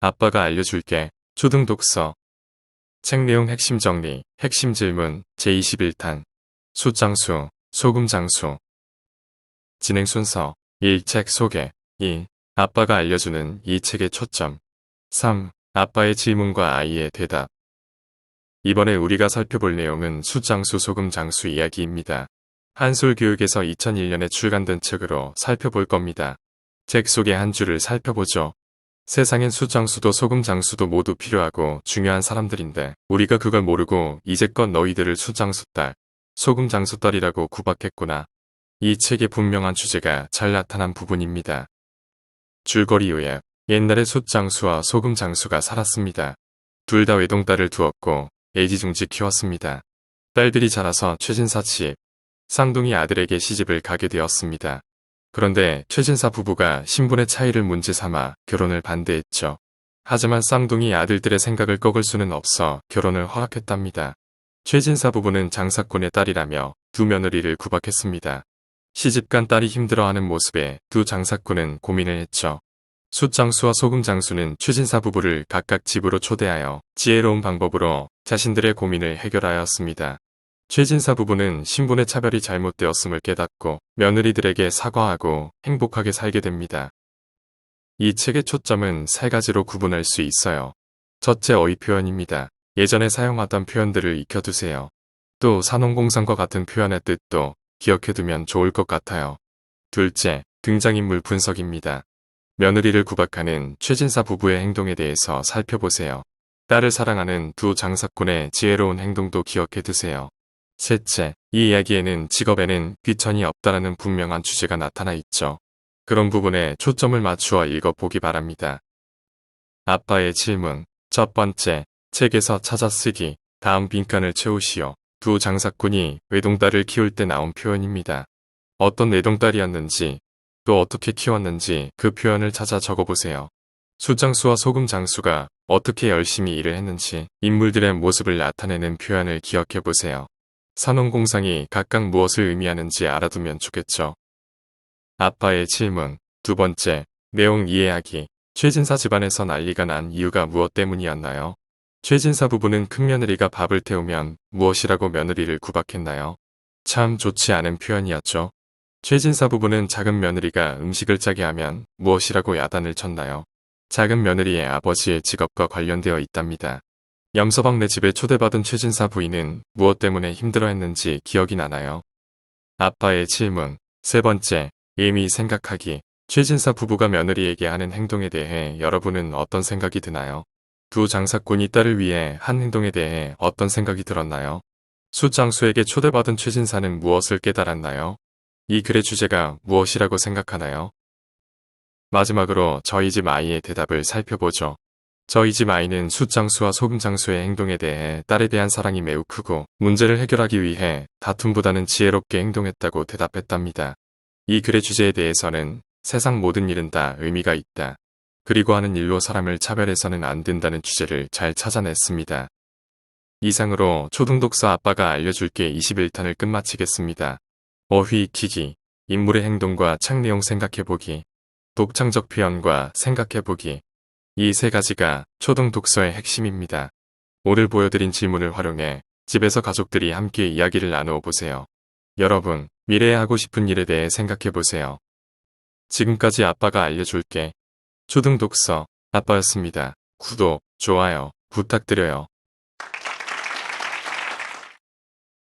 아빠가 알려줄게. 초등 독서. 책 내용 핵심 정리, 핵심 질문, 제21탄. 숫장수, 소금장수. 진행 순서. 1. 책 소개. 2. 아빠가 알려주는 이 책의 초점. 3. 아빠의 질문과 아이의 대답. 이번에 우리가 살펴볼 내용은 숫장수 소금장수 이야기입니다. 한솔교육에서 2001년에 출간된 책으로 살펴볼 겁니다. 책 속의 한 줄을 살펴보죠. 세상엔 숫장수도 소금장수도 모두 필요하고 중요한 사람들인데 우리가 그걸 모르고 이제껏 너희들을 숫장수딸, 소금장수딸이라고 구박했구나. 이 책의 분명한 주제가 잘 나타난 부분입니다. 줄거리 요약. 옛날에 숫장수와 소금장수가 살았습니다. 둘 다 외동딸을 두었고 애지중지 키웠습니다. 딸들이 자라서 최진사 집, 쌍둥이 아들에게 시집을 가게 되었습니다. 그런데 최진사 부부가 신분의 차이를 문제 삼아 결혼을 반대했죠. 하지만 쌍둥이 아들들의 생각을 꺾을 수는 없어 결혼을 허락했답니다. 최진사 부부는 장사꾼의 딸이라며 두 며느리를 구박했습니다. 시집간 딸이 힘들어하는 모습에 두 장사꾼은 고민을 했죠. 숫장수와 소금장수는 최진사 부부를 각각 집으로 초대하여 지혜로운 방법으로 자신들의 고민을 해결하였습니다. 최진사 부부는 신분의 차별이 잘못되었음을 깨닫고 며느리들에게 사과하고 행복하게 살게 됩니다. 이 책의 초점은 세 가지로 구분할 수 있어요. 첫째 어휘 표현입니다. 예전에 사용하던 표현들을 익혀두세요. 또 산업공상과 같은 표현의 뜻도 기억해두면 좋을 것 같아요. 둘째, 등장인물 분석입니다. 며느리를 구박하는 최진사 부부의 행동에 대해서 살펴보세요. 딸을 사랑하는 두 장사꾼의 지혜로운 행동도 기억해 두세요. 셋째, 이 이야기에는 직업에는 귀천이 없다라는 분명한 주제가 나타나 있죠. 그런 부분에 초점을 맞추어 읽어보기 바랍니다. 아빠의 질문. 첫 번째, 책에서 찾아 쓰기. 다음 빈칸을 채우시오. 두 장사꾼이 외동딸을 키울 때 나온 표현입니다. 어떤 외동딸이었는지, 또 어떻게 키웠는지 그 표현을 찾아 적어보세요. 숫장수와 소금장수가 어떻게 열심히 일을 했는지 인물들의 모습을 나타내는 표현을 기억해보세요. 산업공상이 각각 무엇을 의미하는지 알아두면 좋겠죠. 아빠의 질문. 두 번째, 내용 이해하기. 최진사 집안에서 난리가 난 이유가 무엇 때문이었나요? 최진사 부부는 큰며느리가 밥을 태우면 무엇이라고 며느리를 구박했나요? 참 좋지 않은 표현이었죠. 최진사 부부는 작은 며느리가 음식을 짜게 하면 무엇이라고 야단을 쳤나요? 작은 며느리의 아버지의 직업과 관련되어 있답니다. 염서방 네 집에 초대받은 최진사 부인은 무엇 때문에 힘들어했는지 기억이 나나요? 아빠의 질문. 세 번째, 이미 생각하기. 최진사 부부가 며느리에게 하는 행동에 대해 여러분은 어떤 생각이 드나요? 두 장사꾼이 딸을 위해 한 행동에 대해 어떤 생각이 들었나요? 숫장수에게 초대받은 최진사는 무엇을 깨달았나요? 이 글의 주제가 무엇이라고 생각하나요? 마지막으로 저희 집 아이의 대답을 살펴보죠. 저희 집 아이는 숫장수와 소금장수의 행동에 대해 딸에 대한 사랑이 매우 크고 문제를 해결하기 위해 다툼보다는 지혜롭게 행동했다고 대답했답니다. 이 글의 주제에 대해서는 세상 모든 일은 다 의미가 있다. 그리고 하는 일로 사람을 차별해서는 안 된다는 주제를 잘 찾아냈습니다. 이상으로 초등독서 아빠가 알려줄게 21탄을 끝마치겠습니다. 어휘 익히기, 인물의 행동과 책 내용 생각해보기, 독창적 표현과 생각해보기, 이 세 가지가 초등 독서의 핵심입니다. 오늘 보여드린 질문을 활용해 집에서 가족들이 함께 이야기를 나누어 보세요. 여러분, 미래에 하고 싶은 일에 대해 생각해 보세요. 지금까지 아빠가 알려줄게. 초등 독서 아빠였습니다. 구독, 좋아요 부탁드려요.